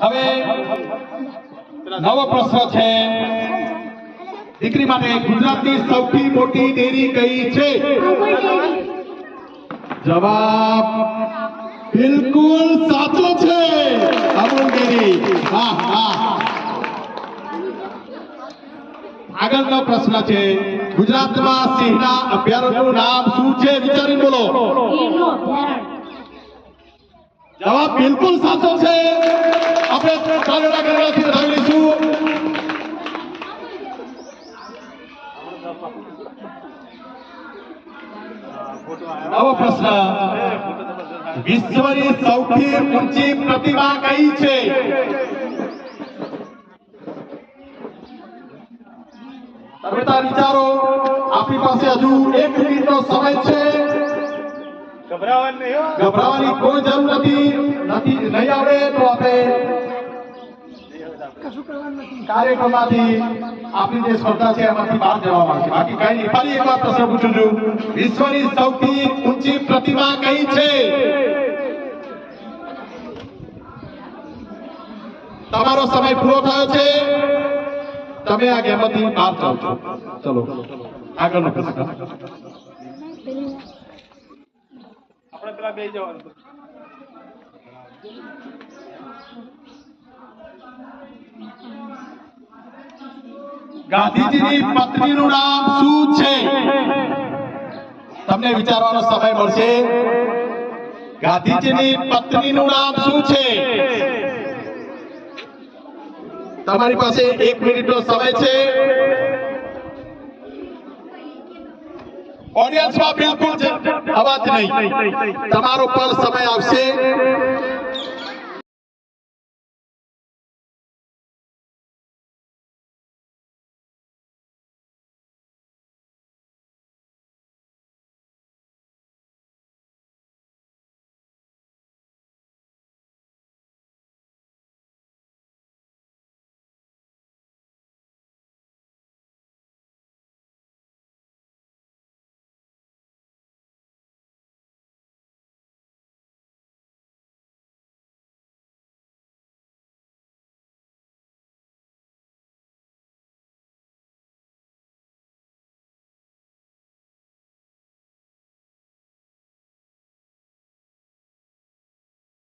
હવે નવો પ્રશ્ન છે. દીકરી માટે ગુજરાતની સૌથી મોટી ડેરી કઈ છે? જવાબ બિલકુલ સાચો છે. અમૂલ ડેરી. હા હા આગળનો પ્રશ્ન છે, ગુજરાતમાં સિંહના અભયારણ્યનું નામ શું છે? વિચારી બોલો. જવાબ બિલકુલ સાચો છે. આપણે ગણગણાથી વધાવી લઈશું. નવો પ્રશ્ન. વિશ્વની સૌથી ઊંચી પ્રતિમા કઈ છે? તમે વિચારો, આપણી પાસે હજુ એક મિનિટનો સમય છે. ગભરાવાનું કોઈ જરૂર નથી. નહીં આવડે તો આપણે આપણી જે સ્પર્ધા છે એમાંથી સૌથી ઊંચી પ્રતિમા કઈ છે? તમારો સમય પૂરો થયો છે? તમે આ ગેમમાંથી બહાર જાઓ છો. ચલો. આગળનો પ્રશ્ન આપણે પેલા બે જવાનું ગાંધીજીની પત્નીનું નામ શું છે તમને વિચારવાનો સમય મળશે ગાંધીજીની પત્નીનું નામ શું છે તમારી પાસે એક મિનિટનો સમય છે ઓડિયન્સમાં બિલકુલ જ અવાજ નહીં. તમારો પણ સમય આવશે.